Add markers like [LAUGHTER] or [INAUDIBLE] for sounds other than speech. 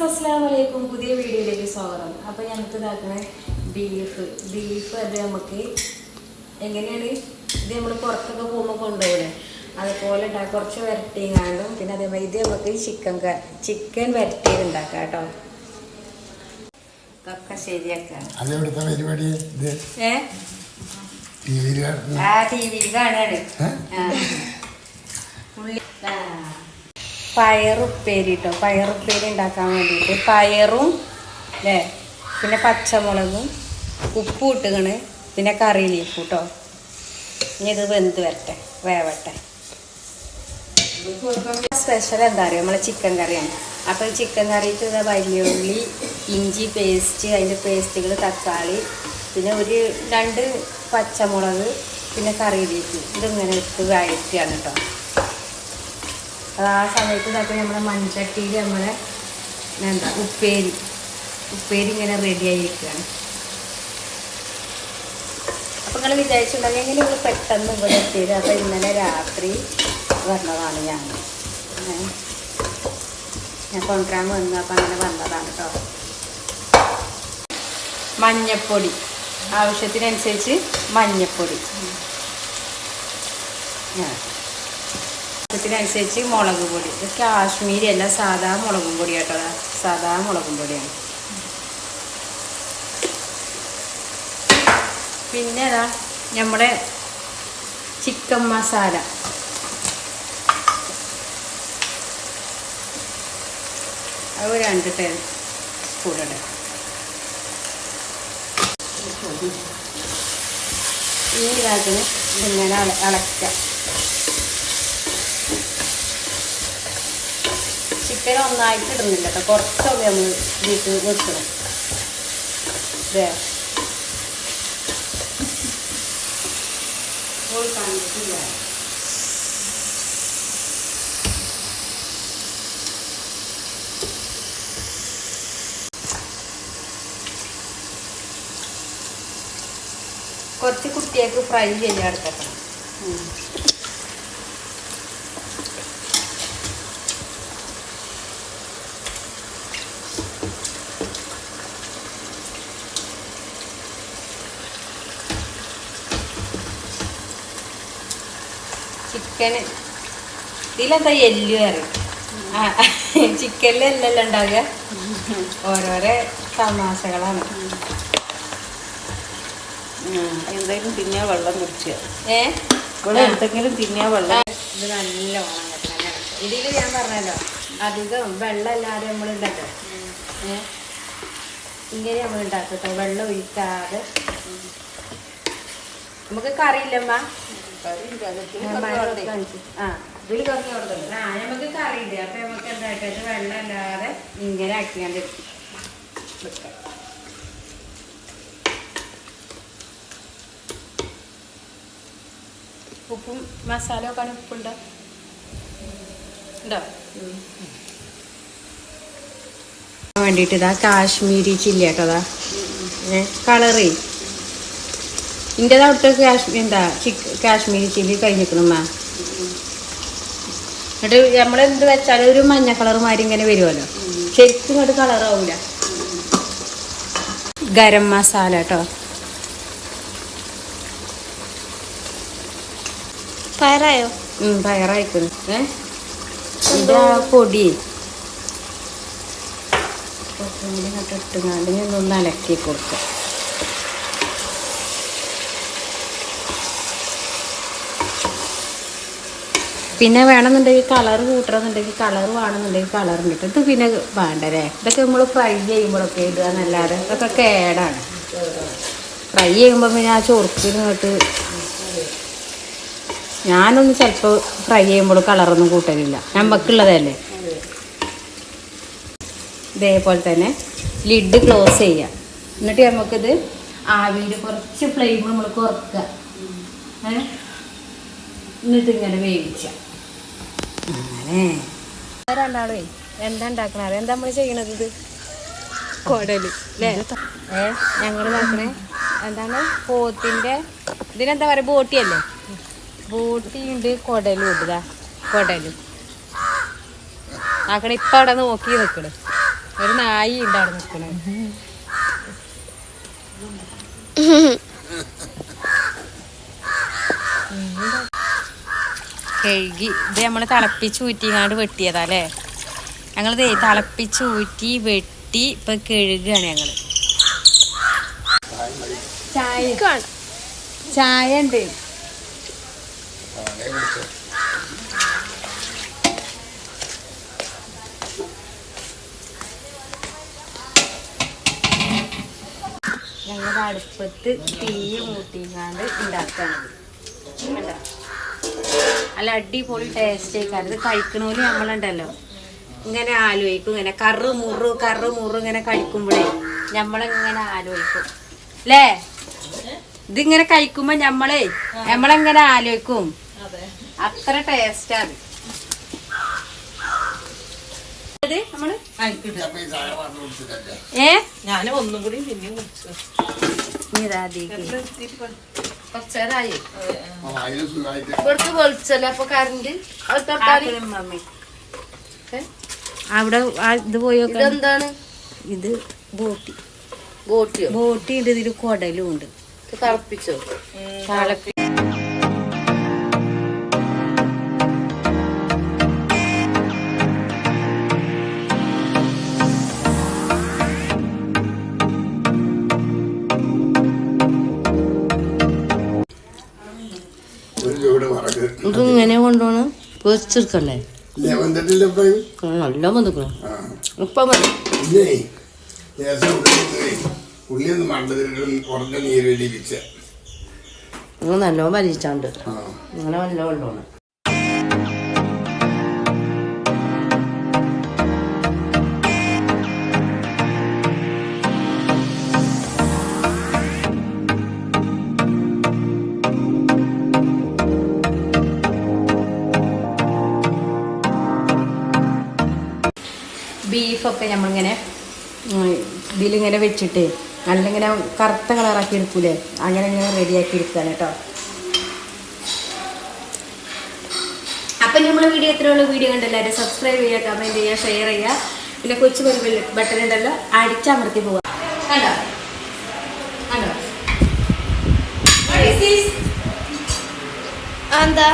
Guys അസ്സലാമു അലൈക്കും. പുതിയ വീഡിയോയിലേക്ക് സ്വാഗതം. അപ്പോൾ ഞങ്ങൾക്ക് ഇതാക്കണ ബീഫ് ബീഫ് അത് നമുക്ക് എങ്ങനെയാണ്? ഇത് നമ്മൾ പുറത്തൊക്കെ പോകുമ്പോൾ കൊണ്ടുപോകണേ അതുപോലെ ഉണ്ടാക്കുക കുറച്ച് കാണും പിന്നെ അതേമാതിരി ഇത് നമുക്ക് ചിക്കൻ ചിക്കൻ വരട്ടിയത് ഉണ്ടാക്കാം കേട്ടോ. ഇതൊക്കെ ശരിയാക്കാം. ആ ടി വിയിൽ കാണാണ്. ഉള്ളി. പയറുപ്പേരി കേട്ടോ പയറുപ്പേരി ഉണ്ടാക്കാൻ വേണ്ടിയിട്ട് പയറും അല്ലേ പിന്നെ പച്ചമുളകും ഉപ്പും ഇട്ടുകണ് പിന്നെ കറി ലീഫ് കേട്ടോ ഇനി ഇത് വെന്ത് വരട്ടെ വേവട്ടെ. സ്പെഷ്യൽ എന്താ അറിയാം? നമ്മളെ ചിക്കൻ കറിയാണ്. അപ്പോൾ ചിക്കൻ കറിക്ക് ഇതാ വലിയുള്ളി ഇഞ്ചി പേസ്റ്റ് അതിന്റെ പേസ്റ്റുകൾ തക്കാളി പിന്നെ ഒരു രണ്ട് പച്ചമുളക് പിന്നെ കറി ലീഫ് ഇതിങ്ങനെ ഇട്ട് വഴറ്റുകയാണ് കേട്ടോ. ആ സമയത്ത് ഇതൊക്കെ നമ്മുടെ മൺചട്ടിയിൽ നമ്മളെ എന്താ ഉപ്പേരി ഉപ്പേരി ഇങ്ങനെ റെഡി ആയിരിക്കുകയാണ് അപ്പം നിങ്ങൾ വിചാരിച്ചിട്ടുണ്ടെങ്കിൽ എങ്ങനെ നിങ്ങൾ പെട്ടെന്ന് ഇവിടെ എത്തിയത്? അപ്പോൾ ഇന്നലെ രാത്രി വന്നതാണ് ഞാൻ. ഞാൻ കൊണ്ടുവരാൻ വന്നു അപ്പം അങ്ങനെ വന്നതാണ് കേട്ടോ മഞ്ഞപ്പൊടി ആവശ്യത്തിനനുസരിച്ച് മഞ്ഞപ്പൊടി. ആ. ആവശ്യത്തിനനുസരിച്ച് മുളക് പൊടി. ഇത് കാശ്മീരി അല്ല സാധാ മുളകും പൊടി കേട്ടോ. സാധാ മുളകും പൊടിയാണ്. പിന്നെ അതാ നമ്മുടെ ചിക്കൻ മസാല. അത് രണ്ട് ടേബിൾ സ്പൂൺ ഈ ഇതാക്കിന് ഇങ്ങനെ അളക്കാം. ചിക്കൻ ഒന്നായിട്ട് ഇടുന്നില്ല കേട്ടോ കുറച്ചൊക്കെ നമ്മൾ വീട്ടിൽ വെക്കണം. ഇതേ കുറച്ച് കുട്ടികൾക്ക് ഫ്രൈ ചെയ്യാൻ എടുക്കണം ചിക്കന്. ഇതിലെന്താ എല്ലു കറി ചിക്കനിൽ ചിക്കനിലല്ലല്ലോ ഉണ്ടാവുക? ഓരോരോ തമാശകളാണ്. എന്തെങ്കിലും തിന്നാ വെള്ളം കുടിക്കുക ഏ? ഇവിടെ എന്തെങ്കിലും തിന്നാ വെള്ളം ഇത് നല്ല ഓണം ഇതിൽ ഞാൻ പറഞ്ഞല്ലോ അധികം വെള്ളമല്ലാതെ ഏ? ഇങ്ങനെ നമ്മൾ ഉണ്ടാക്കട്ടോ വെള്ളം ഒഴിക്കാതെ. നമുക്ക് കറിയില്ലമ്മ ഞാൻ കറി കാണിച്ചു. ആ ഇതിൽ നമുക്ക് കറിയില്ല? അപ്പൊ നമുക്ക് എന്തായിട്ട്? വെള്ളമല്ലാതെ ഇങ്ങനെ ആക്കിയാണ്ട് വെക്കാം. ഉപ്പും മസാല ഒക്കെ ഉപ്പുണ്ടോ? ഉണ്ടോ? വേണ്ടിയിട്ട് ഇതാ കാശ്മീരി ചില്ലി കേട്ടോ അതാ കളറ്. ഇന്റേത് അവിടുത്തെ കാശ്മീർ എന്താ കാശ്മീരി ചില്ലി കഴിഞ്ഞിരിക്കണമ്മ എന്നിട്ട് നമ്മളെന്ത് വെച്ചാലും ഒരു മഞ്ഞ കളർ മാതിരി ഇങ്ങനെ വരുമല്ലോ ശരിക്കും ഇങ്ങോട്ട് കളറാവൂല ഗരം മസാല കേട്ടോ പയറായോ? പയറായിക്കുന്നു. ഏ? ഇതാ പൊടി. കുറച്ചും കൂടി ഇങ്ങോട്ട് ഇട്ടുങ്ങാണ്ട് ഞാൻ ഒന്ന് അലക്കി കൊടുക്കാം. പിന്നെ വേണമെന്നുണ്ടെങ്കിൽ കളർ കൂട്ടണമെന്നുണ്ടെങ്കിൽ കളർ വേണമെന്നുണ്ടെങ്കിൽ കളർ കിട്ടും ഇത് പിന്നെ വേണ്ടല്ലേ? ഇതൊക്കെ നമ്മൾ ഫ്രൈ ചെയ്യുമ്പോഴൊക്കെ ഇടുക എന്നല്ലാതെ ഇതൊക്കെ കേടാണ്. ഫ്രൈ ചെയ്യുമ്പോൾ പിന്നെ ആ ചൊറുക്കിന് ഇങ്ങോട്ട് ഞാനൊന്നും ചിലപ്പോൾ ഫ്രൈ ചെയ്യുമ്പോൾ കളറൊന്നും കൂട്ടലില്ല. നമുക്കുള്ളതല്ലേ ഇതേപോലെ തന്നെ ലിഡ് ക്ലോസ് ചെയ്യാം എന്നിട്ട് നമുക്കിത് ആവിയിൽ കുറച്ച് ഫ്ലെയിം നമ്മൾ കുറക്കുക? എന്നിട്ട് ഇങ്ങനെ വേവിക്കാം അങ്ങനെ രണ്ടാളേ എന്താ ഉണ്ടാക്കണത് എന്താ നമ്മൾ ചെയ്യണത് ഇത്? കൊടൽ അല്ലേ ഏ ഞങ്ങൾ നോക്കണേ എന്താണ്? പോത്തിന്റെ ഇതിനെന്താ പറയുക ബോട്ടിയല്ലേ? ബോട്ടിയുണ്ട് കൊടലും ഉണ്ട് ഇതാ. കുടലും. ആക്കണ ഇപ്പം അവിടെ നോക്കി നിൽക്കണ് ഒരു നായി ഉണ്ട് അവിടെ നിൽക്കണത് [LAUGHS] കഴുകി ഇത് നമ്മൾ തിളപ്പിച്ച് ഊറ്റിങ്ങാണ്ട് വെട്ടിയതാ അല്ലേ ഞങ്ങളിത് തിളപ്പിച്ച് ഊറ്റി വെട്ടി ഇപ്പൊ കഴുകുകയാണ് ഞങ്ങൾ ചായ ചായ ഉണ്ട്. ഞങ്ങളുടെ അടുപ്പത്ത് തീ മൂട്ടിങ്ങാണ്ട് ഉണ്ടാക്കാണ്? നല്ല അടിപൊളി ടേസ്റ്റ് ആയിക്കാരം ഇത് കഴിക്കണോൽ നമ്മളുണ്ടല്ലോ. ഇങ്ങനെ ആലോചിക്കും ഇങ്ങനെ കറ് മുറു കറ് മുറു ഇങ്ങനെ കഴിക്കുമ്പോഴേ നമ്മളിങ്ങനെ ആലോചിക്കും. അല്ലേ ഇതിങ്ങനെ കഴിക്കുമ്പോ നമ്മളെ നമ്മളെങ്ങനെ ആലോചിക്കും? അത്ര ടേസ്റ്റ് അത് ഏ? ഞാനും ഒന്നും കൂടി പിന്നെ. കുറച്ചേരായി അതിന് സുഖമായിട്ട്. ഇവിടുത്തെ വെളിച്ചല്ലേ? അപ്പൊ കറണ്ട് അത് തൊട്ടാൽ? മമ്മി. അവിടെ ഇത് പോയി. ഇതെന്താണ്? ഇത് ബോട്ടി. ബോട്ടിയോ? ബോട്ടി ഉണ്ട് ഇതിൽ കുടലും ഉണ്ട് ഇത് തിളപ്പിച്ചോ? തിളപ്പി ഒന്ന് എല്ലാം കുറഞ്ഞ നീര് വലിപ്പിച്ച നിങ്ങൾ നല്ലോണം വലിച്ചാണ്ട് അങ്ങനെ നല്ല കൊണ്ടുപോകണം ബീഫൊക്കെ നമ്മളിങ്ങനെ ഇതിലിങ്ങനെ വെച്ചിട്ട് നല്ല ഇങ്ങനെ കറുത്ത കളറാക്കി എടുക്കൂലേ? അങ്ങനെ ഇങ്ങനെ റെഡിയാക്കി എടുക്കുകയാണ് കേട്ടോ അപ്പം നമ്മൾ വീഡിയോ എത്രയുള്ള വീഡിയോ കണ്ടെല്ലാവരും സബ്സ്ക്രൈബ് ചെയ്യുക കമന്റ് ചെയ്യുക ഷെയർ ചെയ്യുക. പിന്നെ കൊച്ചു ബെൽ ബട്ടൺ ഉണ്ടല്ലോ അടിച്ചമർത്തി പോവുക. കണ്ടോ? കണ്ടോ? എന്താ?